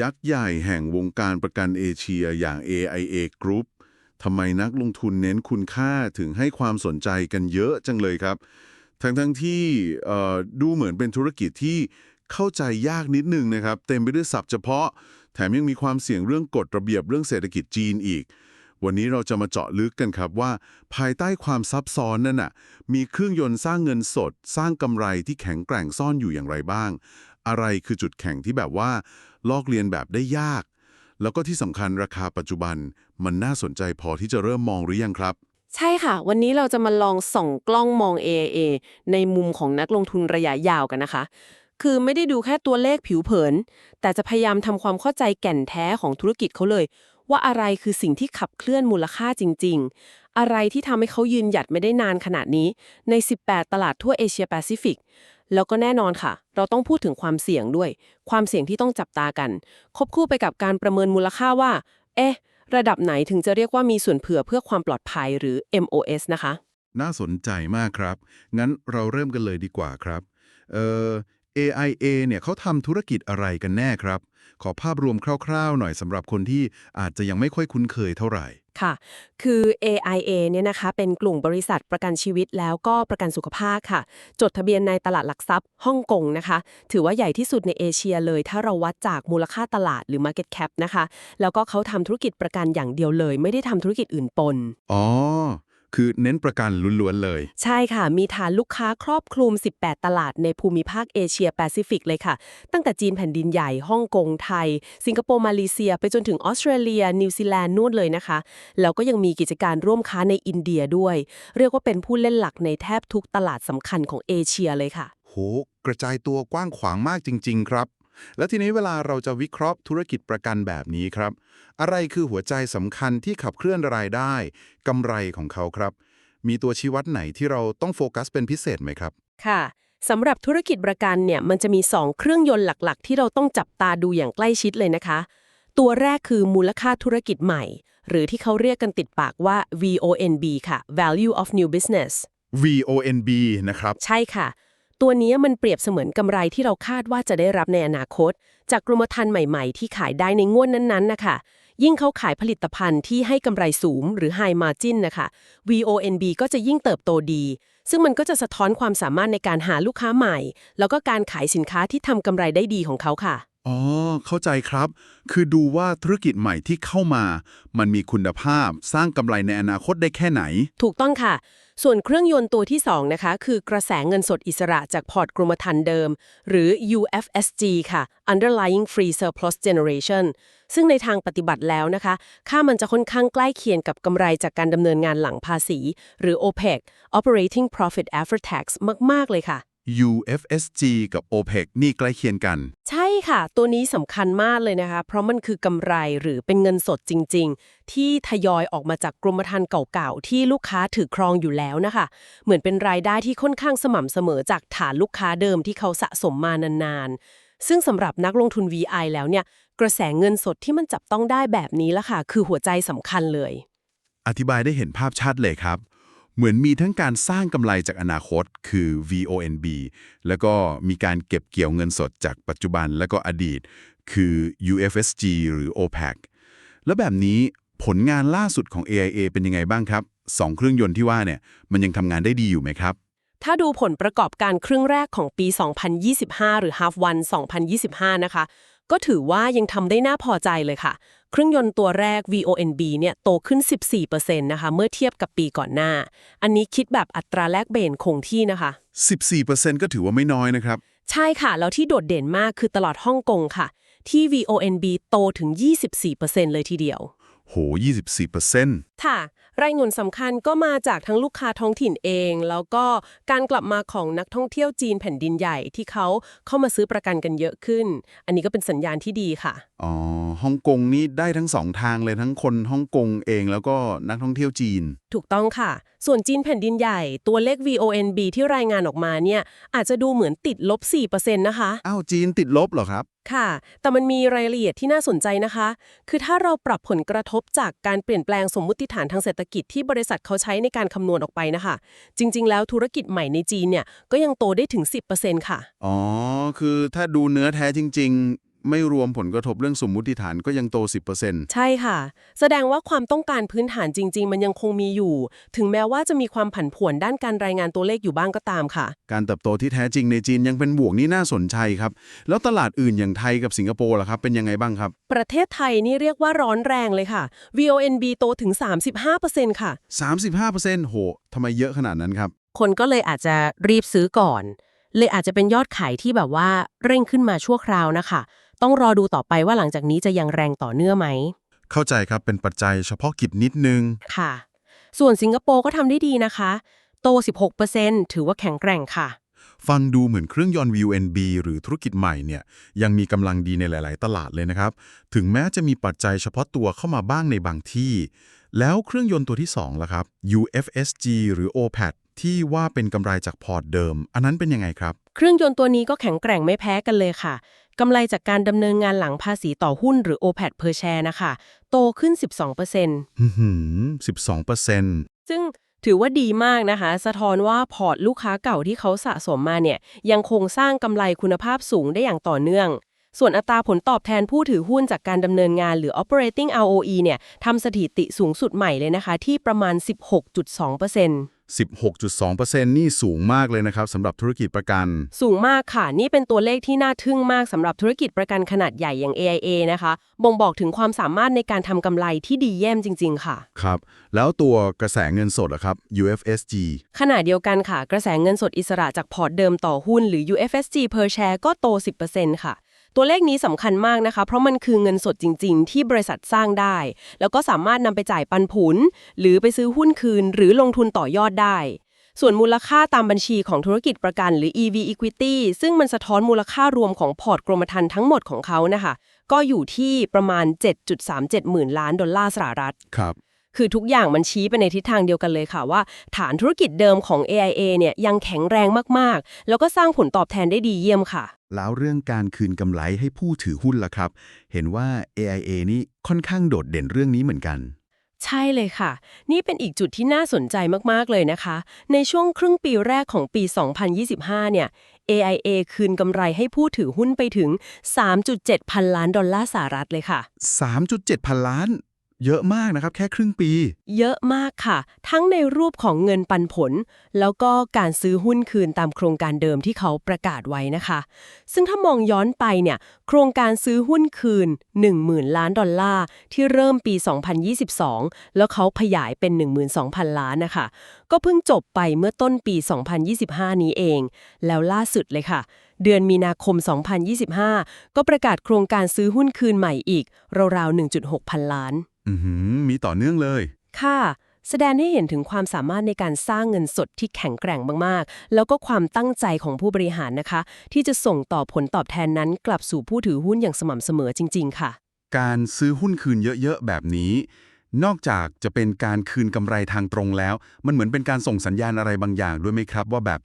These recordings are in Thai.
ยักษ์ใหญ่แห่งวงการประกันเอเชียอย่าง AIA Group ทำไมนักลงทุนเน้นคุณค่าถึงให้ความสนใจกันเยอะจังเลยครับ ทั้งทั้งๆที่ดูเหมือนเป็นธุรกิจที่เข้าใจยากนิดนึงนะครับ เต็มไปด้วยศัพท์เฉพาะ แถมยังมีความเสี่ยงเรื่องกฎระเบียบเรื่องเศรษฐกิจจีนอีก วันนี้เราจะมาเจาะลึกกันครับว่า ภายใต้ความซับซ้อนนั่นน่ะมีเครื่องยนต์สร้างเงินสด สร้างกำไรที่แข็งแกร่งซ่อนอยู่อย่างไรบ้าง อะไรคือจุดแข็งที่แบบว่า ลอกเลียนแบบได้ยาก แล้วก็ที่สำคัญราคาปัจจุบันมันน่าสนใจพอที่จะเริ่มมองหรือยังครับ ใช่ค่ะ วันนี้เราจะมาลองส่องกล้องมอง AAA ในมุมของนักลงทุนระยะยาวกันนะคะ คือไม่ได้ดูแค่ตัวเลขผิวเผิน แต่จะพยายามทำความเข้าใจแก่นแท้ของธุรกิจเขาเลย ว่าอะไรคือสิ่งที่ขับเคลื่อนมูลค่าจริง ๆ อะไรที่ทำให้เขายืนหยัดไม่ได้นานขนาดนี้ใน 18 ตลาดทั่วเอเชียแปซิฟิก แล้วก็แน่นอนค่ะ เราต้องพูดถึงความเสี่ยงด้วย ความเสี่ยงที่ต้องจับตากันควบคู่ไปกับการประเมินมูลค่าว่า เอ๊ะ ระดับไหนถึงจะเรียกว่ามีส่วนเผื่อเพื่อความปลอดภัยหรือ MOS นะคะ น่าสนใจมากครับ งั้นเราเริ่มกันเลยดีกว่าครับ เอ่อ AIA เนี่ยเขาทำธุรกิจอะไรกันแน่ครับ ขอภาพรวมคร่าวๆ หน่อยสำหรับคนที่อาจจะยังไม่ค่อยคุ้นเคยเท่าไหร่ ค่ะ คือ AIA เนี่ยนะคะ เป็นกลุ่มบริษัทประกันชีวิตแล้วก็ประกันสุขภาพค่ะ จดทะเบียนในตลาดหลักทรัพย์ฮ่องกงนะคะ ถือว่าใหญ่ที่สุดในเอเชียเลย ถ้าเราวัดจากมูลค่าตลาดหรือ Market Cap นะคะ แล้วก็เขาทำธุรกิจประกันอย่างเดียวเลย ไม่ได้ทำธุรกิจอื่นปน อ๋อ คือเน้นประกันล้วนๆเลย ใช่ค่ะ มีฐานลูกค้าครอบคลุม 18 ตลาดในภูมิภาคเอเชียแปซิฟิกเลยค่ะ ตั้งแต่จีนแผ่นดินใหญ่ฮ่องกงไทย สิงคโปร์มาเลเซีย ไปจนถึงออสเตรเลีย นิวซีแลนด์นู่นเลยนะคะ แล้วก็ยังมีกิจการร่วมค้าในอินเดียด้วย เรียกว่าเป็นผู้เล่นหลักในแทบทุกตลาดสำคัญของเอเชียเลยค่ะ โห กระจายตัวกว้างขวางมากจริง ๆ ครับ แล้วทีนี้เวลาเราจะวิเคราะห์ธุรกิจประกันแบบนี้ครับ อะไรคือหัวใจสำคัญที่ขับเคลื่อนรายได้กำไรของเขาครับ มีตัวชี้วัดไหนที่เราต้องโฟกัสเป็นพิเศษไหมครับ ค่ะสำหรับธุรกิจประกันเนี่ยมันจะมี 2 เครื่องยนต์หลักๆ ที่เราต้องจับตาดูอย่างใกล้ชิดเลยนะคะ ตัวแรกคือมูลค่าธุรกิจใหม่ หรือที่เขาเรียกกันติดปากว่า VONB ค่ะ Value of New Business VONB นะครับ ใช่ค่ะ ตัวนี้มันเปรียบเสมือนกำไรที่เราคาดว่าจะได้รับในอนาคต จากกรมธรรม์ใหม่ๆ ที่ขายได้ในงวดนั้นๆนะคะ ยิ่งเขาขายผลิตภัณฑ์ที่ให้กำไรสูงหรือ High Margin นะคะ VONB ก็จะยิ่งเติบโตดี ซึ่งมันก็จะสะท้อนความสามารถในการหาลูกค้าใหม่ แล้วก็การขายสินค้าที่ทำกำไรได้ดีของเขาค่ะอ๋อ เข้าใจครับ คือดูว่าธุรกิจใหม่ที่เข้ามา มันมีคุณภาพสร้างกำไรในอนาคตได้แค่ไหน ถูกต้องค่ะ ส่วนเครื่องยนต์ตัวที่ 2 นะคะ คือกระแสเงินสดอิสระจากพอร์ตกรมธรรม์เดิม หรือ UFSG ค่ะ Underlying Free Surplus Generation ซึ่งในทางปฏิบัติแล้วนะคะ ค่ามันจะค่อนข้างใกล้เคียงกับกำไรจากการดำเนินงานหลังภาษี หรือ OPEC Operating Profit After Tax มาก ๆ เลยค่ะ UFSG กับ OPEC นี่ใกล้เคียงกัน ใช่ค่ะ ตัวนี้สำคัญมากเลยนะคะ เพราะมันคือกำไรหรือเป็นเงินสดจริง ๆ ที่ทยอยออกมาจากกรมธรรม์เก่าๆ ที่ลูกค้าถือครองอยู่แล้วนะคะ เหมือนเป็นรายได้ที่ค่อนข้างสม่ำเสมอจากฐานลูกค้าเดิมที่เขาสะสมมานานๆ ซึ่งสำหรับนักลงทุน VI แล้วเนี่ย กระแสเงินสดที่มันจับต้องได้แบบนี้ละค่ะ คือหัวใจสำคัญเลย อธิบายได้เห็นภาพชัดเลยครับ เหมือนมีทั้งการสร้างกำไรจากอนาคตคือ VONB แล้วก็มีการเก็บเกี่ยวเงินสดจากปัจจุบันและก็อดีต คือ UFSG หรือ OPEC แล้วแบบนี้ผลงานล่าสุดของ AIA เป็นยังไงบ้างครับสองเครื่องยนต์ที่ว่าเนี่ยมันยังทำงานได้ดีอยู่ไหมครับ ถ้าดูผลประกอบการครึ่งแรกของปี 2025 หรือ half one 2025 นะคะ ก็ถือว่ายังทำได้น่าพอใจเลยค่ะ เครื่องยนต์ตัวแรก VONB เนี่ยโตขึ้น 14%นะคะเมื่อเทียบกับปีก่อนหน้า อันนี้คิดแบบอัตราแลกเบนคงที่นะคะ 14%ก็ถือว่าไม่น้อยนะครับ ใช่ค่ะ แล้วที่โดดเด่นมากคือตลอดฮ่องกงค่ะ ที่ VONB โตถึง 24%เลยทีเดียว โห 24%ค่ะ รายเงินสำคัญก็มาจากทั้งลูกค้าท้องถิ่นเอง แล้วก็การกลับมาของนักท่องเที่ยวจีนแผ่นดินใหญ่ที่เขาเข้ามาซื้อประกันกันเยอะขึ้น อันนี้ก็เป็นสัญญาณที่ดีค่ะ อ๋อฮ่องกงนี่ได้ทั้งสองทางเลยทั้งคนฮ่องกงเองแล้วก็นักท่องเที่ยวจีน ถูกต้องค่ะ ส่วนจีนแผ่นดินใหญ่ตัวเลข VONB ที่รายงานออกมาเนี่ยอาจจะดูเหมือนติดลบ 4%นะคะอ้าวจีนติดลบเหรอครับค่ะ แต่มันมีรายละเอียดที่น่าสนใจนะคะ คือถ้าเราปรับผลกระทบจากการเปลี่ยนแปลงสมมุติฐานทางเศรษฐกิจที่บริษัทเขาใช้ในการคำนวณออกไปนะคะ จริง ๆ แล้วธุรกิจใหม่ในจีนเนี่ยก็ยังโตได้ถึง 10%ค่ะ อ๋อ คือถ้าดูเนื้อแท้จริง ไม่รวมผลกระทบเรื่องสมมุติฐานก็ยังโต 10%ใช่ค่ะ แสดงว่าความต้องการพื้นฐานจริง ๆ มันยังคงมีอยู่ ถึงแม้ว่าจะมีความผันผวนด้านการรายงานตัวเลขอยู่บ้างก็ตามค่ะ การเติบโตที่แท้จริงในจีนยังเป็นบวกนี่น่าสนใจครับ แล้วตลาดอื่นอย่างไทยกับสิงคโปร์ล่ะครับ เป็นยังไงบ้างครับ ประเทศไทยนี่เรียกว่าร้อนแรงเลยค่ะ VONB โตถึง 35%ค่ะ 35%โหทำไมเยอะขนาดนั้นครับ คนก็เลยอาจจะรีบซื้อก่อน เลยอาจจะเป็นยอดขายที่แบบว่าเร่งขึ้นมาชั่วคราวนะคะ ต้องรอดูต่อไปว่าหลังจากนี้จะยังแรงต่อเนื่องไหม เข้าใจครับเป็นปัจจัยเฉพาะกิจนิดนึง ค่ะ ส่วนสิงคโปร์ก็ทำได้ดีนะคะ โต 16%ถือว่าแข็งแกร่งค่ะ ฟังดูเหมือนเครื่องยนต์ VNB หรือธุรกิจใหม่เนี่ยยังมีกำลังดีในหลาย ๆ ตลาดเลยนะครับ ถึงแม้จะมีปัจจัยเฉพาะตัวเข้ามาบ้างในบางที่ แล้วเครื่องยนต์ตัวที่2ล่ะครับ UFSG หรือ OPAT ที่ว่าเป็นกำไรจากพอร์ตเดิม อันนั้นเป็นยังไงครับ เครื่องยนต์ตัวนี้ก็แข็งแกร่งไม่แพ้กันเลยค่ะ กำไรจากการดำเนินงานหลังภาษีต่อหุ้นหรือ OPAT per share นะคะ โตขึ้น 12%หืม12%ซึ่งถือว่าดีมากนะคะ สะท้อนว่าพอร์ตลูกค้าเก่าที่เขาสะสมมาเนี่ย ยังคงสร้างกำไรคุณภาพสูงได้อย่างต่อเนื่อง ส่วนอัตราผลตอบแทนผู้ถือหุ้นจากการดำเนินงานหรือ operating ROE เนี่ยทำสถิติสูงสุดใหม่เลยนะคะ ที่ประมาณ 16.2% 16.2%นี่สูงมากเลยนะครับสำหรับธุรกิจประกัน สูงมากค่ะ นี่เป็นตัวเลขที่น่าทึ่งมากสำหรับธุรกิจประกันขนาดใหญ่อย่าง AIA นะคะ บ่งบอกถึงความสามารถในการทำกำไรที่ดีเยี่ยมจริง ๆ ค่ะ ครับ แล้วตัวกระแสเงินสดอะครับ UFSG ขณะเดียวกันค่ะ กระแสเงินสดอิสระจากพอร์ตเดิมต่อหุ้นหรือ UFSG per share ก็โต 10%ค่ะ ตัวเลขนี้สำคัญมากนะคะ เพราะมันคือเงินสดจริง ๆ ที่บริษัทสร้างได้ แล้วก็สามารถนำไปจ่ายปันผล หรือไปซื้อหุ้นคืน หรือลงทุนต่อยอดได้ ส่วนมูลค่าตามบัญชีของธุรกิจประกันหรือ EV Equity ซึ่งมันสะท้อนมูลค่ารวมของพอร์ตกรมธรรม์ทั้งหมดของเขานะคะ ก็อยู่ที่ประมาณ 7.37หมื่นล้านดอลลาร์สหรัฐครับ คือทุกอย่างมันชี้ไปในทิศทางเดียวกันเลยค่ะว่า ฐานธุรกิจเดิมของ AIA เนี่ยยังแข็งแรงมากๆ แล้วก็สร้างผลตอบแทนได้ดีเยี่ยมค่ะ แล้วเรื่องการคืนกำไรให้ผู้ถือหุ้นล่ะครับ เห็นว่า AIA นี่ค่อนข้างโดดเด่นเรื่องนี้เหมือนกันใช่เลยค่ะ นี่เป็นอีกจุดที่น่าสนใจมาก ๆ เลยนะคะ ในช่วงครึ่งปีแรกของปี 2025 เนี่ย AIA คืนกำไรให้ผู้ถือหุ้นไปถึง 3.7 พันล้านดอลลาร์สหรัฐเลยค่ะ 3.7 พันล้าน เยอะมากนะครับ แค่ครึ่งปี เยอะมากค่ะ ทั้งในรูปของเงินปันผล แล้วก็การซื้อหุ้นคืนตามโครงการเดิมที่เขาประกาศไว้นะคะ ซึ่งถ้ามองย้อนไปเนี่ย โครงการซื้อหุ้นคืน 10,000 ล้านดอลลาร์ที่เริ่มปี 2022 แล้วเขาขยายเป็น 12,000 ล้านนะคะ ก็เพิ่งจบไปเมื่อต้นปี 2025 นี้เอง แล้วล่าสุดเลยค่ะเดือนมีนาคม 2025 ก็ประกาศโครงการซื้อหุ้นคืนใหม่อีก ราวๆ 1.6 พันล้าน อือหือมีต่อเนื่องเลย ค่ะ แสดงให้เห็นถึงความสามารถในการสร้างเงินสดที่แข็งแกร่งมากๆ แล้วก็ความตั้งใจของผู้บริหารนะคะ ที่จะส่งต่อผลตอบแทนนั้นกลับสู่ผู้ถือหุ้นอย่างสม่ำเสมอจริง ๆ ค่ะ การซื้อหุ้นคืนเยอะๆ แบบนี้ นอกจากจะเป็นการคืนกำไรทางตรงแล้ว มันเหมือนเป็นการส่งสัญญาณอะไรบางอย่างด้วยไหมครับ ว่าแบบ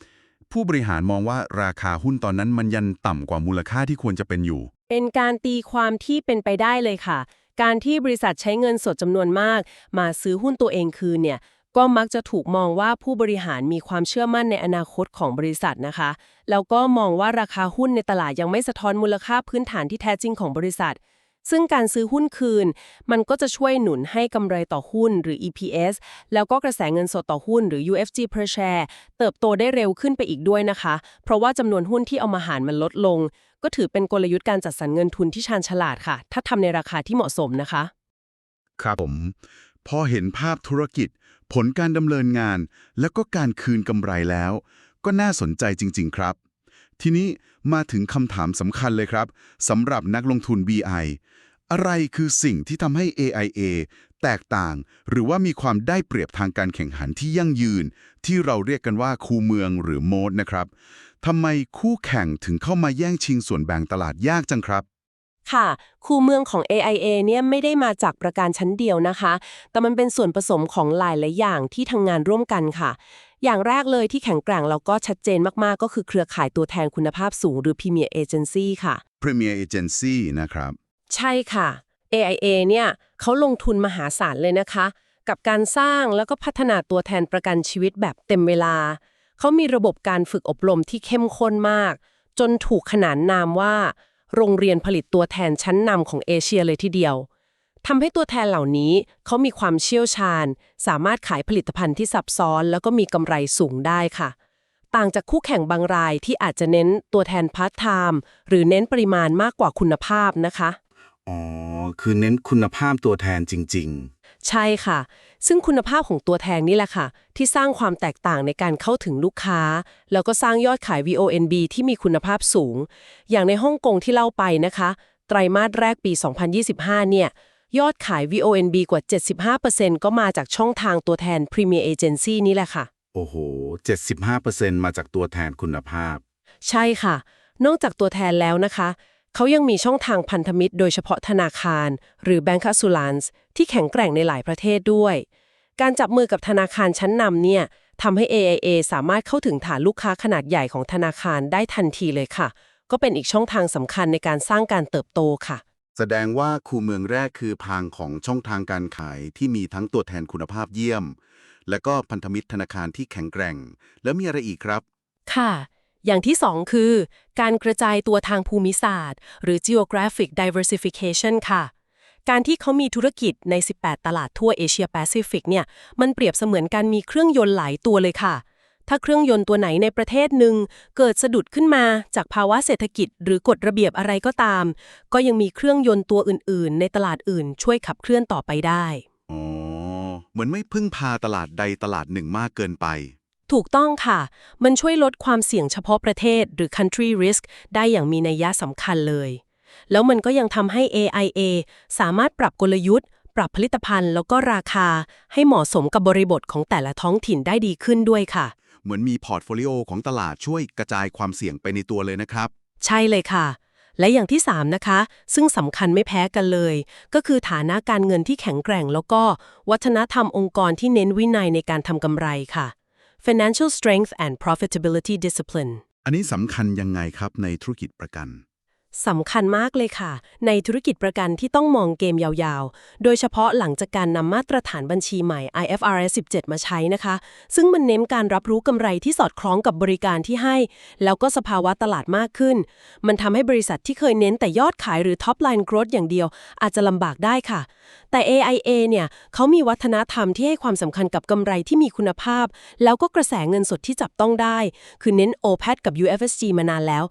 ผู้บริหารมองว่าราคาหุ้นตอนนั้นมันยันต่ำกว่ามูลค่าที่ควรจะเป็นอยู่ เป็นการตีความที่เป็นไปได้เลยค่ะ การที่บริษัทใช้เงินสดจำนวนมาก มาซื้อหุ้นตัวเองคืนเนี่ยก็มักจะถูกมองว่าผู้บริหารมีความเชื่อมั่นในอนาคตของบริษัทนะคะ แล้วก็มองว่าราคาหุ้นในตลาดยังไม่สะท้อนมูลค่าพื้นฐานที่แท้จริงของบริษัท ซึ่งการซื้อหุ้นคืน มันก็จะช่วยหนุนให้กำไรต่อหุ้นหรือ EPS แล้วก็กระแสเงินสดต่อหุ้นหรือ UFG per share เติบโตได้เร็วขึ้นไปอีกด้วยนะคะ เพราะว่าจำนวนหุ้นที่เอามาหารมันลดลง ก็ถือเป็นกลยุทธ์การจัดสรรเงินทุนที่ชาญฉลาดค่ะ ถ้าทำในราคาที่เหมาะสมนะคะ ครับผม พอเห็นภาพธุรกิจ ผลการดำเนินงาน แล้วก็การคืนกำไรแล้ว ก็น่าสนใจจริง ๆ ครับ ทีนี้มาถึงคำถามสำคัญเลยครับสำหรับนักลงทุน BI อะไรคือสิ่งที่ทำให้ AIA แตกต่าง หรือว่ามีความได้เปรียบทางการแข่งขันที่ยั่งยืน ที่เราเรียกกันว่าคูเมืองหรือโมดนะครับทำไมคู่แข่งถึงเข้ามาแย่งชิงส่วนแบ่งตลาดยากจังครับค่ะคูเมืองของ AIA เนี่ยไม่ได้มาจากประการชั้นเดียวนะคะ แต่มันเป็นส่วนผสมของหลายหลายอย่างที่ทำงานร่วมกันค่ะ อย่างแรกเลยที่แข็งแกร่งแล้วก็ชัดเจนมาก ๆ ก็คือเครือข่ายตัวแทนคุณภาพสูงหรือ Premier Agency ค่ะ Premier Agency นะครับ ใช่ค่ะ AIA เนี่ยเขาลงทุนมหาศาลเลยนะคะ กับการสร้างแล้วก็พัฒนาตัวแทนประกันชีวิตแบบเต็มเวลา เขามีระบบการฝึกอบรมที่เข้มข้นมาก จนถูกขนานนามว่า โรงเรียนผลิตตัวแทนชั้นนำของเอเชียเลยทีเดียว ทำให้ตัวแทนเหล่านี้เขามีความเชี่ยวชาญ สามารถขายผลิตภัณฑ์ที่ซับซ้อน แล้วก็มีกำไรสูงได้ค่ะ ต่างจากคู่แข่งบางรายที่อาจจะเน้นตัวแทนพาร์ทไทม์หรือเน้นปริมาณมากกว่าคุณภาพนะคะ อ๋อ คือเน้นคุณภาพตัวแทนจริงใช่ค่ะ ซึ่งคุณภาพของตัวแทนนี่แหละค่ะ ที่สร้างความแตกต่างในการเข้าถึงลูกค้า แล้วก็สร้างยอดขาย VONB ที่มีคุณภาพสูง อย่างในฮ่องกงที่เล่าไปนะคะ ไตรมาสแรกปี 2025 เนี่ย ยอดขาย VONB กว่า 75%ก็มาจากช่องทางตัวแทน Premier Agency นี่แหละค่ะๆโอ้โห 75%มาจากตัวแทนคุณภาพ ใช่ค่ะ นอกจากตัวแทนแล้วนะคะ เขายังมีช่องทางพันธมิตรโดยเฉพาะธนาคาร หรือ Bank a s s u r a n c e ที่แข็งแกร่งในหลายประเทศด้วย การจับมือกับธนาคารชั้นนำเนี่ยทำให้ AIA สามารถเข้าถึงฐานลูกค้าขนาดใหญ่ของธนาคารได้ทันทีเลยค่ะ ก็เป็นอีกช่องทางสำคัญในการสร้างการเติบโตค่ะ แสดงว่าคูเมืองแรกคือพางของช่องทางการขายที่มีทั้งตัวแทนคุณภาพเยี่ยม และก็พันธมิตรธนาคารที่แข็งแกร่ง แล้วมีอะไรอีกครับ ค่ะ อย่างที่สองคือ การกระจายตัวทางภูมิศาสตร์ หรือ geographic diversification ค่ะ การที่เขามีธุรกิจใน 18 ตลาดทั่วเอเชียแปซิฟิกเนี่ยมันเปรียบเสมือนการมีเครื่องยนต์หลายตัวเลยค่ะ ถ้าเครื่องยนต์ตัวไหนในประเทศหนึ่งเกิดสะดุดขึ้นมาจากภาวะเศรษฐกิจหรือกฎระเบียบอะไรก็ตาม ก็ยังมีเครื่องยนต์ตัวอื่น ๆ ในตลาดอื่น ช่วยขับเคลื่อนต่อไปได้อ๋อเหมือนไม่พึ่งพาตลาดใดตลาดหนึ่งมากเกินไป ถูกต้องค่ะ มันช่วยลดความเสี่ยงเฉพาะประเทศหรือ country risk ได้อย่างมีนัยยะสำคัญเลย แล้วมันก็ยังทำให้ AIA สามารถปรับกลยุทธ์ปรับผลิตภัณฑ์แล้วก็ราคาให้เหมาะสมกับบริบทของแต่ละท้องถิ่นได้ดีขึ้นด้วยค่ะ เหมือนมีพอร์ตโฟลิโอของตลาดช่วยกระจายความเสี่ยงไปในตัวเลยนะครับ ใช่เลยค่ะ และอย่างที่ 3 นะคะ ซึ่งสำคัญไม่แพ้กันเลย ก็คือฐานะการเงินที่แข็งแกร่ง แล้วก็วัฒนธรรมองค์กรที่เน้นวินัยในการทำกำไรค่ะ financial strength and profitability discipline อันนี้สำคัญยังไงครับในธุรกิจประกัน สำคัญมากเลยค่ะ ในธุรกิจประกันที่ต้องมองเกมยาวๆ โดยเฉพาะหลังจากการนำมาตรฐานบัญชีใหม่ IFRS 17 มาใช้นะคะ ซึ่งมันเน้นการรับรู้กำไรที่สอดคล้องกับบริการที่ให้ แล้วก็สภาวะตลาดมากขึ้น มันทำให้บริษัทที่เคยเน้นแต่ยอดขายหรือ top line growth อย่างเดียว อาจจะลำบากได้ค่ะ แต่ AIA เนี่ยเขามีวัฒนธรรมที่ให้ความสำคัญกับกำไรที่มีคุณภาพ แล้วก็กระแสเงินสดที่จับต้องได้ คือเน้น OPAT กับ UFSG มานานแล้ว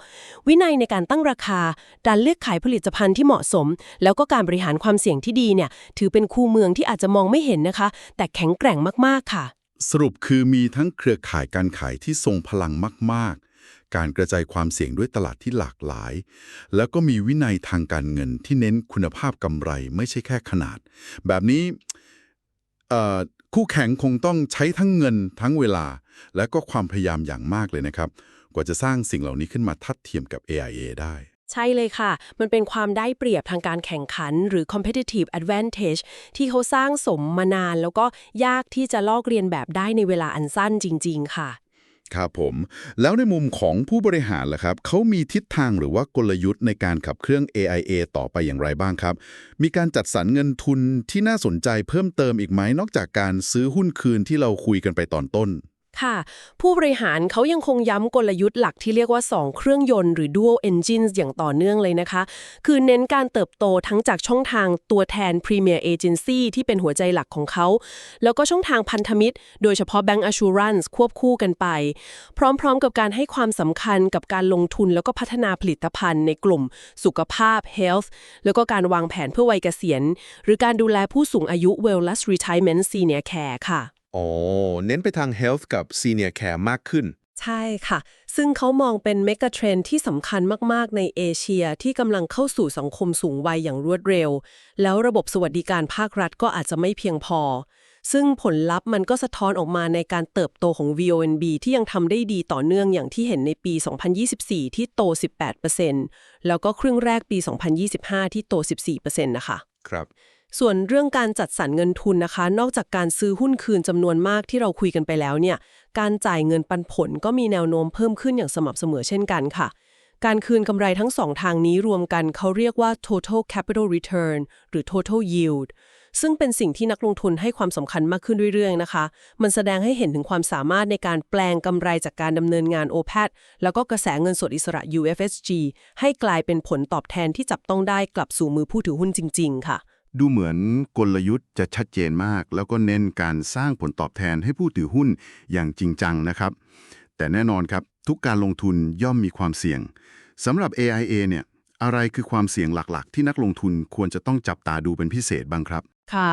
วินัยในการตั้งราคาการเลือกขายผลิตภัณฑ์ที่เหมาะสม แล้วก็การบริหารความเสี่ยงที่ดีเนี่ย ถือเป็นคู่เมืองที่อาจจะมองไม่เห็นนะคะ แต่แข็งแกร่งมากๆค่ะ สรุปคือมีทั้งเครือข่ายการขายที่ทรงพลังมาก ๆ การกระจายความเสี่ยงด้วยตลาดที่หลากหลาย แล้วก็มีวินัยทางการเงินที่เน้นคุณภาพกำไรไม่ใช่แค่ขนาด แบบนี้คู่แข่งคงต้องใช้ทั้งเงินทั้งเวลา และก็ความพยายามอย่างมากเลยนะครับ กว่าจะสร้างสิ่งเหล่านี้ขึ้นมาทัดเทียมกับ AIA ได้ ใช่เลยค่ะ มันเป็นความได้เปรียบทางการแข่งขัน หรือ competitive advantage ที่เขาสร้างสมมานาน แล้วก็ยากที่จะลอกเรียนแบบได้ในเวลาอันสั้นจริง ๆ ค่ะ ครับผม แล้วในมุมของผู้บริหารล่ะครับ เขามีทิศทางหรือว่ากลยุทธ์ในการขับเครื่อง AIA ต่อไปอย่างไรบ้างครับ มีการจัดสรรเงินทุนที่น่าสนใจเพิ่มเติมอีกไหมนอกจากการซื้อหุ้นคืนที่เราคุยกันไปตอนต้น ค่ะ ผู้บริหารเขายังคงย้ำกลยุทธ์หลักที่เรียกว่า 2 เครื่องยนต์หรือ dual engines อย่างต่อเนื่องเลยนะคะ คือเน้นการเติบโตทั้งจากช่องทางตัวแทน Premier Agency ที่เป็นหัวใจหลักของเขา แล้วก็ช่องทางพันธมิตร โดยเฉพาะ Bank Assurance ควบคู่กันไป พร้อมๆกับการให้ความสำคัญกับการลงทุนแล้วก็พัฒนาผลิตภัณฑ์ในกลุ่ม สุขภาพ health แล้วก็การวางแผนเพื่อวัยเกษียณ หรือการดูแลผู้สูงอายุ wellness retirement senior care ค่ะ อ๋อ เน้นไปทาง health กับ senior care มากขึ้น ใช่ค่ะ ซึ่งเขามองเป็นเมกะเทรนที่สำคัญมาก ๆ ในเอเชียที่กำลังเข้าสู่สังคมสูงวัยอย่างรวดเร็ว แล้วระบบสวัสดิการภาครัฐก็อาจจะไม่เพียงพอ ซึ่งผลลัพธ์มันก็สะท้อนออกมาในการเติบโตของ VONB ที่ยังทำได้ดีต่อเนื่องอย่างที่เห็นในปี 2024 ที่โต 18%แล้วก็ครึ่งแรกปี 2025 ที่โต 14%นะคะ ครับ ส่วนเรื่องการจัดสรรเงินทุนนะคะ นอกจากการซื้อหุ้นคืนจำนวนมากที่เราคุยกันไปแล้วเนี่ย การจ่ายเงินปันผลก็มีแนวโน้มเพิ่มขึ้นอย่างสม่ำเสมอเช่นกันค่ะ การคืนกำไรทั้งสองทางนี้รวมกันเขาเรียกว่า total capital return หรือ total yield ซึ่งเป็นสิ่งที่นักลงทุนให้ความสำคัญมากขึ้นเรื่อยๆนะคะ มันแสดงให้เห็นถึงความสามารถในการแปลงกำไรจากการดำเนินงาน OPAT แล้วก็กระแสเงินสดอิสระ UFSG ให้กลายเป็นผลตอบแทนที่จับต้องได้กลับสู่มือผู้ถือหุ้นจริง ๆ ค่ะ ดูเหมือนกลยุทธ์จะชัดเจนมาก แล้วก็เน้นการสร้างผลตอบแทนให้ผู้ถือหุ้นอย่างจริงจังนะครับ แต่แน่นอนครับทุกการลงทุนย่อมมีความเสี่ยงสำหรับ AIA เนี่ยอะไรคือความเสี่ยงหลักๆ ที่นักลงทุนควรจะต้องจับตาดูเป็นพิเศษบ้างครับ ค่ะ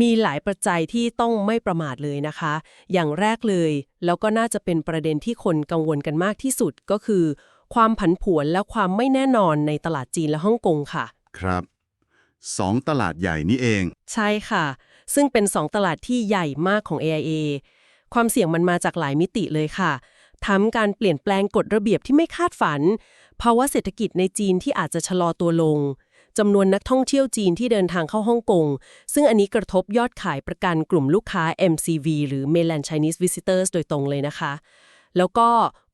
มีหลายปัจจัยที่ต้องไม่ประมาทเลยนะคะ อย่างแรกเลย แล้วก็น่าจะเป็นประเด็นที่คนกังวลกันมากที่สุดก็คือ ความผันผวนและความไม่แน่นอนในตลาดจีนและฮ่องกงค่ะ ครับ สองตลาดใหญ่นี่เอง ใช่ค่ะ ซึ่งเป็น 2 ตลาดที่ใหญ่มากของ AIA ความเสี่ยงมันมาจากหลายมิติเลยค่ะ ทั้งการเปลี่ยนแปลงกฎระเบียบที่ไม่คาดฝัน ภาวะเศรษฐกิจในจีนที่อาจจะชะลอตัวลงจำนวนนักท่องเที่ยวจีนที่เดินทางเข้าฮ่องกง ซึ่งอันนี้กระทบยอดขายประกันกลุ่มลูกค้า MCV หรือ Mainland Chinese Visitors โดยตรงเลยนะคะ แล้วก็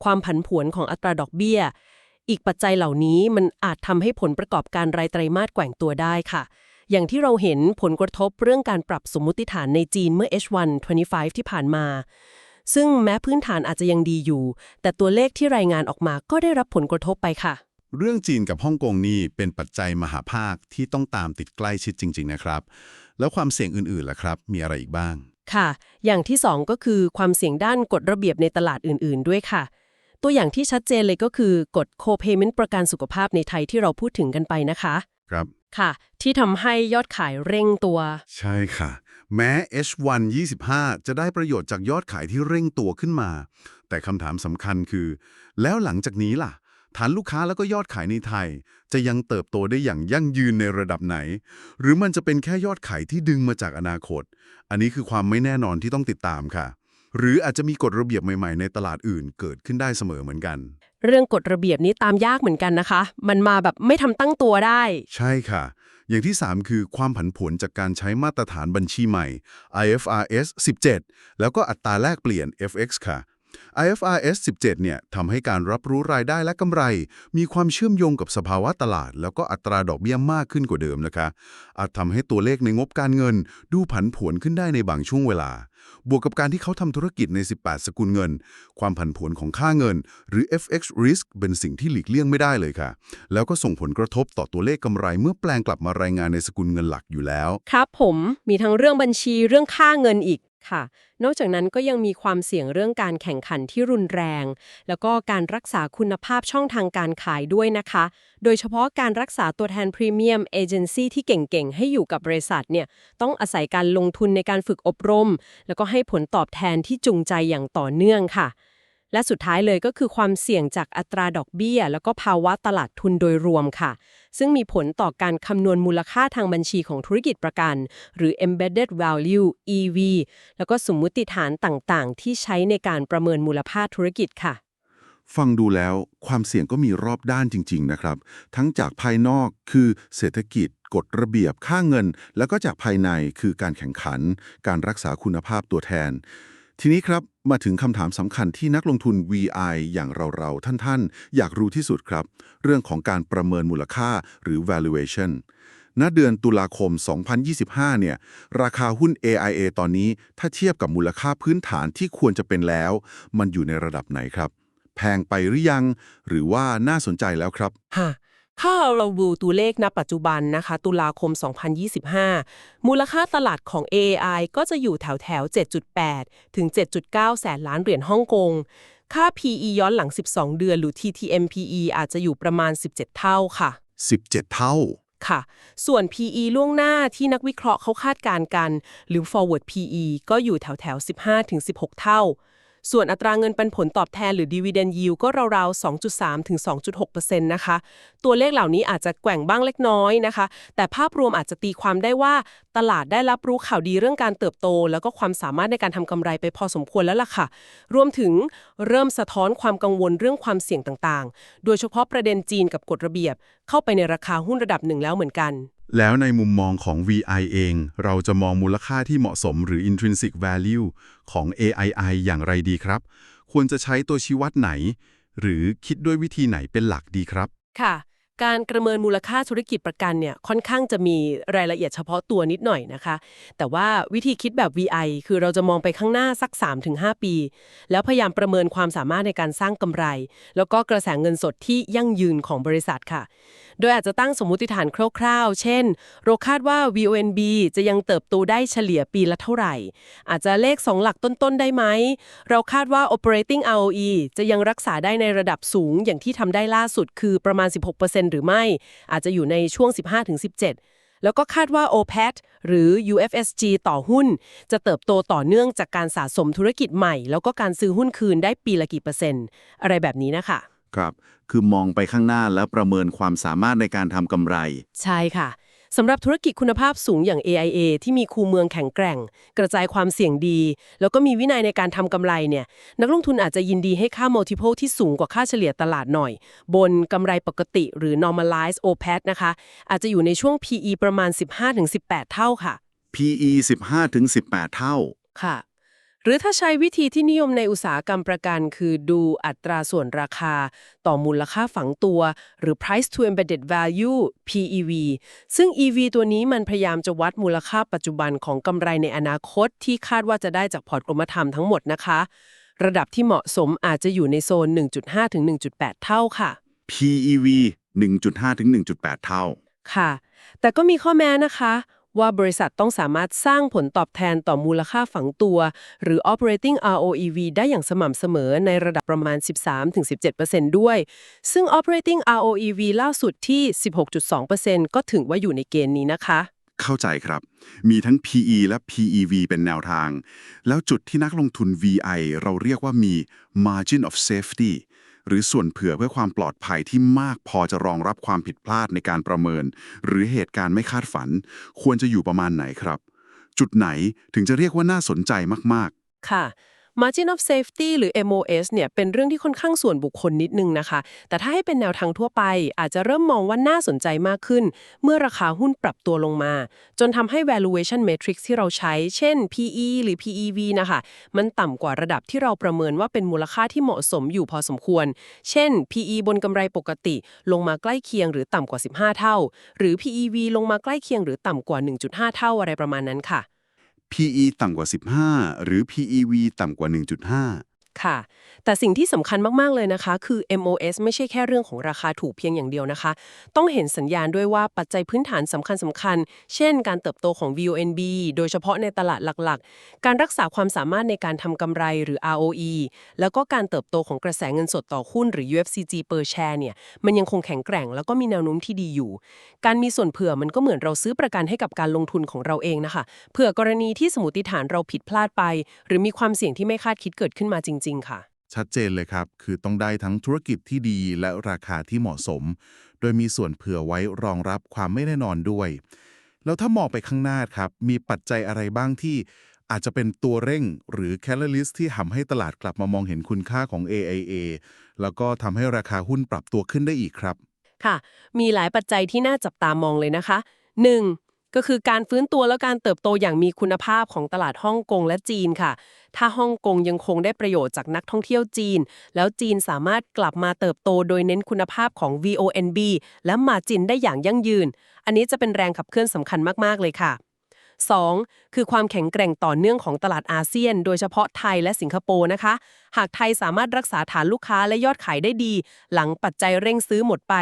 ความผันผวนของอัตราดอกเบี้ย อีกปัจจัยเหล่านี้มันอาจทำให้ผลประกอบการรายไตรมาสแกว่งตัวได้ค่ะ อย่างที่เราเห็นผลกระทบเรื่องการปรับสมมุติฐานในจีนเมื่อ H125 ที่ผ่านมา ซึ่งแม้พื้นฐานอาจจะยังดีอยู่ แต่ตัวเลขที่รายงานออกมาก็ได้รับผลกระทบไปค่ะ เรื่องจีนกับฮ่องกงนี่เป็นปัจจัยมหาภาคที่ต้องตามติดใกล้ชิดจริง ๆ นะครับ แล้วความเสี่ยงอื่นๆล่ะครับ มีอะไรอีกบ้างค่ะ อย่างที่ 2 ก็คือความเสี่ยงด้านกฎระเบียบในตลาดอื่น ๆ ด้วยค่ะ ตัวอย่างที่ชัดเจนเลยก็คือกฎ co-payment ประกันสุขภาพในไทยที่เราพูดถึงกันไปนะคะ ครับ ค่ะ ที่ทำให้ยอดขายเร่งตัว ใช่ค่ะ แม้ H125 จะได้ประโยชน์จากยอดขายที่เร่งตัวขึ้นมา แต่คำถามสำคัญคือ แล้วหลังจากนี้ล่ะ ฐานลูกค้าแล้วก็ยอดขายในไทย จะยังเติบโตได้อย่างยั่งยืนในระดับไหน หรือมันจะเป็นแค่ยอดขายที่ดึงมาจากอนาคต อันนี้คือความไม่แน่นอนที่ต้องติดตามค่ะ หรืออาจจะมีกฎระเบียบใหม่ๆ ในตลาดอื่นเกิดขึ้นได้เสมอเหมือนกัน เรื่องกฎระเบียบนี้ตามยากเหมือนกันนะคะ มันมาแบบไม่ทำตั้งตัวได้ ใช่ค่ะ อย่างที่ 3 คือความผันผวนจากการใช้มาตรฐานบัญชีใหม่ IFRS 17 แล้วก็อัตราแลกเปลี่ยน FX ค่ะ IFRS 17 เนี่ยทำให้การรับรู้รายได้และกำไร มีความเชื่อมโยงกับสภาวะตลาด แล้วก็อัตราดอกเบี้ยมากขึ้นกว่าเดิมนะคะ อาจทำให้ตัวเลขในงบการเงินดูผันผวนขึ้นได้ในบางช่วงเวลา บวกกับการที่เขาทำธุรกิจใน 18 สกุลเงิน ความผันผวนของค่าเงิน หรือ FX risk เป็นสิ่งที่หลีกเลี่ยงไม่ได้เลยค่ะ แล้วก็ส่งผลกระทบต่อตัวเลขกำไรเมื่อแปลงกลับมารายงานในสกุลเงินหลักอยู่แล้ว ครับผมมีทั้งเรื่องบัญชีเรื่องค่าเงินอีก ค่ะ นอกจากนั้นก็ยังมีความเสี่ยงเรื่องการแข่งขันที่รุนแรง แล้วก็การรักษาคุณภาพช่องทางการขายด้วยนะคะ โดยเฉพาะการรักษาตัวแทนพรีเมียมเอเจนซี่ที่เก่งๆ ให้อยู่กับบริษัทเนี่ยต้องอาศัยการลงทุนในการฝึกอบรม แล้วก็ให้ผลตอบแทนที่จูงใจอย่างต่อเนื่องค่ะ และสุดท้ายเลยก็คือความเสี่ยงจากอัตราดอกเบี้ย แล้วก็ภาวะตลาดทุนโดยรวมค่ะ ซึ่งมีผลต่อการคำนวณมูลค่าทางบัญชีของธุรกิจประกัน หรือ embedded value EV แล้วก็สมมุติฐานต่างๆ ที่ใช้ในการประเมินมูลค่าธุรกิจค่ะ ฟังดูแล้วความเสี่ยงก็มีรอบด้านจริง ๆ นะครับ ทั้งจากภายนอกคือเศรษฐกิจกฎระเบียบค่าเงิน แล้วก็จากภายในคือการแข่งขัน การรักษาคุณภาพตัวแทน ทีนี้ครับมาถึงคำถามสำคัญที่นักลงทุน VI อย่างเราๆ ท่านๆ อยากรู้ที่สุดครับ เรื่องของการประเมินมูลค่าหรือ valuation ณเดือนตุลาคม 2025 เนี่ย ราคาหุ้น AIA ตอนนี้ถ้าเทียบกับมูลค่าพื้นฐานที่ควรจะเป็นแล้ว มันอยู่ในระดับไหนครับ แพงไปหรือยัง หรือว่าน่าสนใจแล้วครับค่ะ ถ้าเราดูตัวเลขณปัจจุบันนะคะ ตุลาคม 2025 มูลค่าตลาดของ AI ก็จะอยู่แถวแถวๆ7.8 ถึง 7.9 แสนล้านเหรียญฮ่องกง ค่า PE ย้อนหลัง 12 เดือนหรือ TTM PE อาจจะอยู่ประมาณ 17 เท่าค่ะ 17 เท่าค่ะ ส่วน PE ล่วงหน้าที่นักวิเคราะห์เขาคาดการณ์กัน หรือ forward PE ก็อยู่แถวแถวๆ15 16 เท่า ส่วนอัตราเงินปันผลตอบแทนหรือ dividend yield ก็ราวๆ 2.3 ถึง 2.6%นะคะ ตัวเลขเหล่านี้อาจจะแกว่งบ้างเล็กน้อยนะคะ แต่ภาพรวมอาจจะตีความได้ว่าตลาดได้รับรู้ข่าวดีเรื่องการเติบโต แล้วก็ความสามารถในการทำกำไรไปพอสมควรแล้วล่ะค่ะ รวมถึงเริ่มสะท้อนความกังวลเรื่องความเสี่ยงต่างๆ โดยเฉพาะประเด็นจีนกับกฎระเบียบ เข้าไปในราคาหุ้นระดับหนึ่งแล้วเหมือนกัน แล้วในมุมมองของ VI เอง เราจะมองมูลค่าที่เหมาะสมหรือ intrinsic value ของ AII อย่างไรดีครับ ควรจะใช้ตัวชี้วัดไหน หรือคิดด้วยวิธีไหนเป็นหลักดีครับ ค่ะ การประเมินมูลค่าธุรกิจประกันเนี่ยค่อนข้างจะมีรายละเอียดเฉพาะตัวนิดหน่อยนะคะ แต่ว่าวิธีคิดแบบ VI คือเราจะมองไปข้างหน้าสัก 3-5 ปี แล้วพยายามประเมินความสามารถในการสร้างกำไร แล้วก็กระแสเงินสดที่ยั่งยืนของบริษัทค่ะ โดยอาจจะตั้งสมมติฐานคร่าวๆ เช่น เราคาดว่า VONB จะยังเติบโตได้เฉลี่ยปีละเท่าไหร่ อาจจะเลข 2 หลักต้นๆ ได้ไหม เราคาดว่า operating ROE จะยังรักษาได้ในระดับสูงอย่างที่ทำได้ล่าสุดคือประมาณ 16%หรือไม่ อาจจะอยู่ในช่วง 15-17แล้วก็คาดว่า OPAT หรือ UFSG ต่อหุ้น จะเติบโตต่อเนื่องจากการสะสมธุรกิจใหม่ แล้วก็การซื้อหุ้นคืนได้ปีละกี่เปอร์เซ็นต์ อะไรแบบนี้นะคะ ครับ คือมองไปข้างหน้าแล้วประเมินความสามารถในการทำกำไร ใช่ค่ะสำหรับธุรกิจคุณภาพสูงอย่าง AIA ที่มีคูเมืองแข็งแกร่ง กระจายความเสี่ยงดี แล้วก็มีวินัยในการทำกำไรเนี่ย นักลงทุนอาจจะยินดีให้ค่า multiple ที่สูงกว่าค่าเฉลี่ยตลาดหน่อย บนกำไรปกติหรือ normalized OPAT นะคะ อาจจะอยู่ในช่วง PE ประมาณ 15-18 เท่าค่ะ PE 15-18 เท่าค่ะ หรือถ้าใช้วิธีที่นิยมในอุตสาหกรรมประกัน คือดูอัตราส่วนราคา ต่อมูลค่าฝังตัว หรือ price to embedded value PEV ซึ่ง EV ตัวนี้มันพยายามจะวัดมูลค่าปัจจุบันของกำไรในอนาคตที่คาดว่าจะได้จากพอร์ตกรมธรรม์ทั้งหมดนะคะ ระดับที่เหมาะสมอาจจะอยู่ในโซน 1.5 ถึง 1.8 เท่าค่ะ PEV 1.5-1.8 เท่า ค่ะ แต่ก็มีข้อแม้นะคะ ว่าบริษัทต้องสามารถสร้างผลตอบแทนต่อมูลค่าฝังตัว หรือ operating ROEV ได้อย่างสม่ำเสมอในระดับประมาณ 13-17%ด้วย ซึ่ง operating ROEV ล่าสุดที่ 16.2%ก็ถึงว่าอยู่ในเกณฑ์นี้นะคะ เข้าใจครับ มีทั้ง PE และ PEV เป็นแนวทาง แล้วจุดที่นักลงทุน VI เราเรียกว่ามี margin of safety หรือส่วนเผื่อเพื่อความปลอดภัยที่มากพอจะรองรับความผิดพลาดในการประเมิน หรือเหตุการณ์ไม่คาดฝัน ควรจะอยู่ประมาณไหนครับ จุดไหนถึงจะเรียกว่าน่าสนใจมากๆ ค่ะ Margin of Safety หรือ MOS เนี่ยเป็นเรื่องที่ค่อนข้างส่วนบุคคลนิดนึงนะคะ แต่ถ้าให้เป็นแนวทางทั่วไป อาจจะเริ่มมองว่าน่าสนใจมากขึ้น เมื่อราคาหุ้นปรับตัวลงมา จนทำให้ valuation matrix ที่เราใช้ เช่น PE หรือ PEV นะคะมันต่ำกว่าระดับที่เราประเมินว่าเป็นมูลค่าที่เหมาะสมอยู่พอสมควร เช่น PE บนกำไรปกติ ลงมาใกล้เคียงหรือต่ำกว่า 15 เท่า หรือ PEV ลงมาใกล้เคียงหรือต่ำกว่า 1.5 เท่าอะไรประมาณนั้นค่ะ PE ต่ำกว่า 15 หรือ PEV ต่ำกว่า 1.5 ค่ะ แต่สิ่งที่สำคัญมากๆเลยนะคะ คือ MOS ไม่ใช่แค่เรื่องของราคาถูกเพียงอย่างเดียวนะคะ ต้องเห็นสัญญาณด้วยว่าปัจจัยพื้นฐานสำคัญสำคัญ เช่น การเติบโตของ VONB โดยเฉพาะในตลาดหลักๆ การรักษาความสามารถในการทำกำไรหรือ ROE แล้วก็การเติบโตของกระแสเงินสดต่อหุ้นหรือ UFCG per share เนี่ย มันยังคงแข็งแกร่งแล้วก็มีแนวโน้มที่ดีอยู่ การมีส่วนเผื่อมันก็เหมือนเราซื้อประกันให้กับการลงทุนของเราเองนะคะ เผื่อกรณีที่สมมติฐานเราผิดพลาดไป หรือมีความเสี่ยงที่ไม่คาดคิดเกิดขึ้นมาจริงๆ ค่ะ ชัดเจนเลยครับ คือต้องได้ทั้งธุรกิจที่ดีและราคาที่เหมาะสม โดยมีส่วนเผื่อไว้รองรับความไม่แน่นอนด้วย แล้วถ้ามองไปข้างหน้าครับ มีปัจจัยอะไรบ้างที่อาจจะเป็นตัวเร่งหรือแคลลิสที่ทำให้ตลาดกลับมามองเห็นคุณค่าของ AIA แล้วก็ทำให้ราคาหุ้นปรับตัวขึ้นได้อีกครับ ค่ะ มีหลายปัจจัยที่น่าจับตามองเลยนะคะ 1. ก็คือการฟื้นตัวและการเติบโตอย่างมีคุณภาพของตลาดฮ่องกงและจีนค่ะ ถ้าฮ่องกงยังคงได้ประโยชน์จากนักท่องเที่ยวจีน แล้วจีนสามารถกลับมาเติบโตโดยเน้นคุณภาพของ VONB และมาจินได้อย่างยั่งยืน อันนี้จะเป็นแรงขับเคลื่อนสำคัญมาก ๆ เลยค่ะ 2. คือความแข็งแกร่งต่อเนื่องของตลาดอาเซียน โดยเฉพาะไทยและสิงคโปร์นะคะ หากไทยสามารถรักษาฐานลูกค้าและยอดขายได้ดี หลังปัจจัยเร่งซื้อหมดไป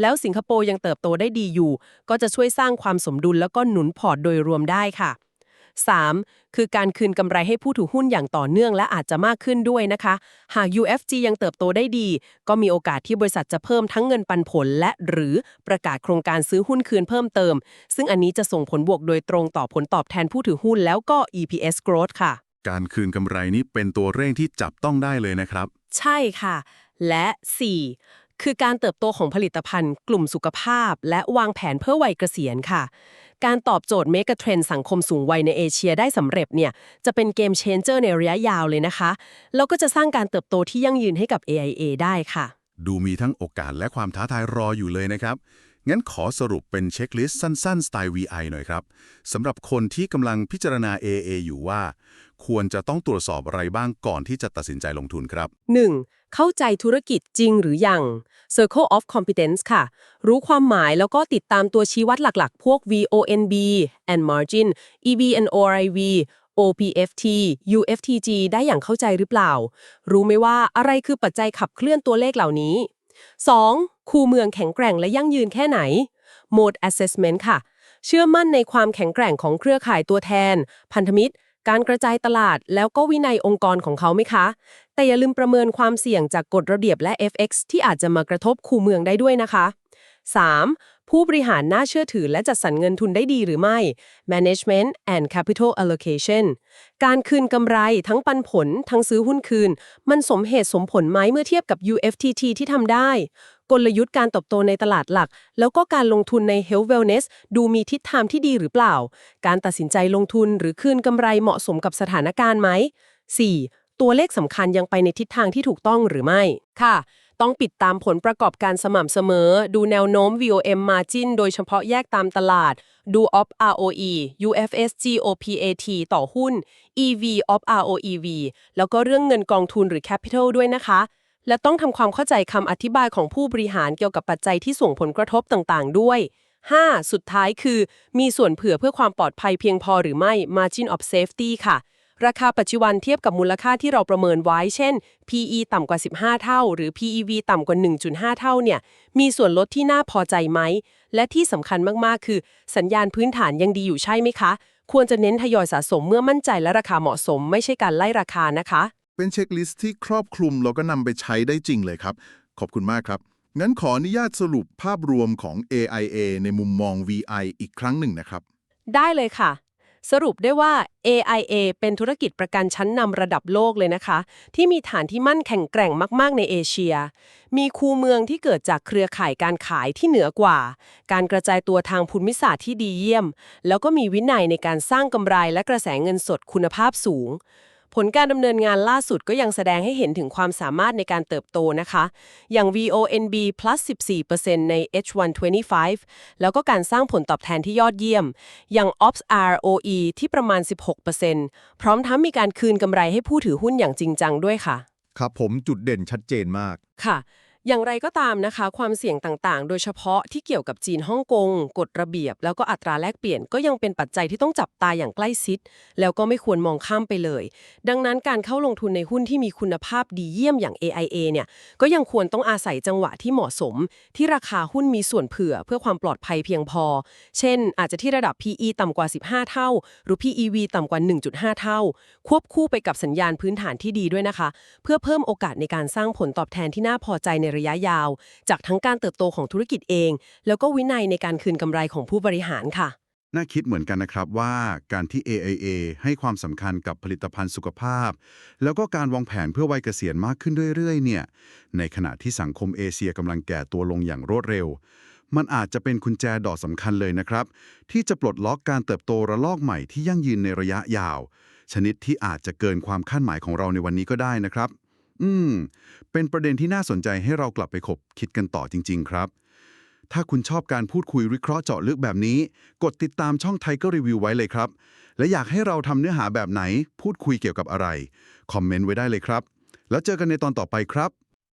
แล้วสิงคโปร์ยังเติบโตได้ดีอยู่ ก็จะช่วยสร้างความสมดุลแล้วก็หนุนพอร์ตโดยรวมได้ค่ะ 3. คือการคืนกำไรให้ผู้ถือหุ้นอย่างต่อเนื่องและอาจจะมากขึ้นด้วยนะคะ หาก UFG ยังเติบโตได้ดี ก็มีโอกาสที่บริษัทจะเพิ่มทั้งเงินปันผล และหรือประกาศโครงการซื้อหุ้นคืนเพิ่มเติม ซึ่งอันนี้จะส่งผลบวกโดยตรงต่อผลตอบแทนผู้ถือหุ้นแล้วก็ EPS growth ค่ะ การคืนกำไรนี้เป็นตัวเร่งที่จับต้องได้เลยนะครับ ใช่ค่ะ และ 4. คือการเติบโตของผลิตภัณฑ์ กลุ่มสุขภาพ และวางแผนเพื่อวัยเกษียณค่ะ การตอบโจทย์เมกะเทรนสังคมสูงวัยในเอเชียได้สำเร็จเนี่ยจะเป็นเกมเชนเจอร์ในระยะยาวเลยนะคะ แล้วก็จะสร้างการเติบโตที่ยั่งยืนให้กับ AIA ได้ค่ะ ดูมีทั้งโอกาสและความท้าทายรออยู่เลยนะครับ งั้นขอสรุปเป็นเช็คลิสต์สั้นๆ สไตล์ VI หน่อยครับสำหรับคนที่กำลังพิจารณา AA อยู่ว่า ควรจะต้องตรวจสอบอะไรบ้างก่อนที่จะตัดสินใจลงทุนครับ 1. เข้าใจธุรกิจจริงหรือยัง Circle of Competence ค่ะ รู้ความหมายแล้วก็ติดตามตัวชี้วัดหลักๆ พวก VONB and Margin EV and ORIV OPFT UFTG ได้อย่างเข้าใจหรือเปล่า รู้ไหมว่าอะไรคือปัจจัยขับเคลื่อนตัวเลขเหล่านี้ 2. คูเมืองแข็งแกร่งและยั่งยืนแค่ไหน Mode Assessment ค่ะ เชื่อมั่นในความแข็งแกร่งของเครือข่ายตัวแทน พันธมิตร การกระจายตลาดแล้วก็วินัยองค์กรของเขาไหมคะ แต่อย่าลืมประเมินความเสี่ยงจากกฎระเบียบและ FX ที่อาจจะมากระทบคู่เมืองได้ด้วยนะคะ 3. ผู้บริหารน่าเชื่อถือและจัดสรรเงินทุนได้ดีหรือไม่ Management and Capital Allocation การคืนกำไรทั้งปันผล ทั้งซื้อหุ้นคืน มันสมเหตุสมผลไหมเมื่อเทียบกับ UFTT ที่ทำได้ กลยุทธ์การเติบโตในตลาดหลัก แล้วก็การลงทุนใน Health Wellness ดูมีทิศทางที่ดีหรือเปล่า การตัดสินใจลงทุนหรือคืนกำไรเหมาะสมกับสถานการณ์ไหม 4. ตัวเลขสำคัญยังไปในทิศทางที่ถูกต้องหรือไม่ ค่ะ ต้องปิดตามผลประกอบการสม่ำเสมอ ดูแนวโน้ม VOM margin โดยเฉพาะแยกตามตลาด ดู OP ROE UFS GOPAT ต่อหุ้น EV OP ROEV แล้วก็เรื่องเงินกองทุนหรือ Capital ด้วยนะคะ และต้องทำความเข้าใจคำอธิบายของผู้บริหารเกี่ยวกับปัจจัยที่ส่งผลกระทบต่างๆ ด้วย 5. สุดท้ายคือ มีส่วนเผื่อเพื่อความปลอดภัยเพียงพอหรือไม่ margin of safety ค่ะ ราคาปัจจุบันเทียบกับมูลค่าที่เราประเมินไว้ เช่น PE ต่ำกว่า 15 เท่า หรือ PEV ต่ำกว่า 1.5 เท่าเนี่ย มีส่วนลดที่น่าพอใจไหม และที่สำคัญมากๆ คือ สัญญาณพื้นฐานยังดีอยู่ใช่ไหมคะ ควรจะเน้นทยอยสะสมเมื่อมั่นใจและราคาเหมาะสม ไม่ใช่การไล่ราคานะคะ เป็นเช็คลิสต์ที่ครอบคลุมแล้วก็นำไปใช้ได้จริงเลยครับ ขอบคุณมากครับ งั้นขออนุญาตสรุปภาพรวมของ AIA ในมุมมอง VI อีกครั้งหนึ่งนะครับ ได้เลยค่ะ สรุปได้ว่า AIA เป็นธุรกิจประกันชั้นนำระดับโลกเลยนะคะ ที่มีฐานที่มั่นแข็งแกร่งมาก ๆ ในเอเชีย มีคูเมืองที่เกิดจากเครือข่ายการขายที่เหนือกว่า การกระจายตัวทางภูมิศาสตร์ที่ดีเยี่ยม แล้วก็มีวินัยในการสร้างกำไรและกระแสเงินสดคุณภาพสูง ผลการดำเนินงานล่าสุดก็ยังแสดงให้เห็นถึงความสามารถในการเติบโตนะคะ อย่าง VONB plus 14%ใน H125 แล้วก็การสร้างผลตอบแทนที่ยอดเยี่ยม อย่าง Ops ROE ที่ประมาณ 16%พร้อมทั้งมีการคืนกำไรให้ผู้ถือหุ้นอย่างจริงจังด้วยค่ะ ครับผมจุดเด่นชัดเจนมาก ค่ะ อย่างไรก็ตามนะคะ ความเสี่ยงต่างๆ โดยเฉพาะที่เกี่ยวกับจีนฮ่องกงกฎระเบียบ แล้วก็อัตราแลกเปลี่ยนก็ยังเป็นปัจจัยที่ต้องจับตาอย่างใกล้ชิด แล้วก็ไม่ควรมองข้ามไปเลย ดังนั้นการเข้าลงทุนในหุ้นที่มีคุณภาพดีเยี่ยมอย่าง AIA เนี่ยก็ยังควรต้องอาศัยจังหวะที่เหมาะสม ที่ราคาหุ้นมีส่วนเผื่อเพื่อความปลอดภัยเพียงพอ เช่น อาจจะที่ระดับ PE ต่ำกว่า 15 เท่า หรือ PEV ต่ำกว่า 1.5 เท่า ควบคู่ไปกับสัญญาณพื้นฐานที่ดีด้วยนะคะ เพื่อเพิ่มโอกาสในการสร้างผลตอบแทนที่น่าพอใจในระยะยาว จากทั้งการเติบโตของธุรกิจเอง แล้วก็วินัยในการคืนกำไรของผู้บริหารค่ะ น่าคิดเหมือนกันนะครับว่าการที่ AIA ให้ความสำคัญกับผลิตภัณฑ์สุขภาพ แล้วก็การวางแผนเพื่อวัยเกษียณมากขึ้นเรื่อยๆ เนี่ย ในขณะที่สังคมเอเชียกำลังแก่ตัวลงอย่างรวดเร็ว มันอาจจะเป็นกุญแจดอกสำคัญเลยนะครับ ที่จะปลดล็อกการเติบโตระลอกใหม่ที่ยั่งยืนในระยะยาว ชนิดที่อาจจะเกินความคาดหมายของเราในวันนี้ก็ได้นะครับ อืม เป็นประเด็นที่น่าสนใจให้เรากลับไปคบคิดกันต่อจริง ๆ ครับ ถ้าคุณชอบการพูดคุยวิเคราะห์เจาะลึกแบบนี้ กดติดตามช่องไทก็รีวิวไว้เลยครับ และอยากให้เราทำเนื้อหาแบบไหน พูดคุยเกี่ยวกับอะไร คอมเมนต์ไว้ได้เลยครับ แล้วเจอกันในตอนต่อไปครับ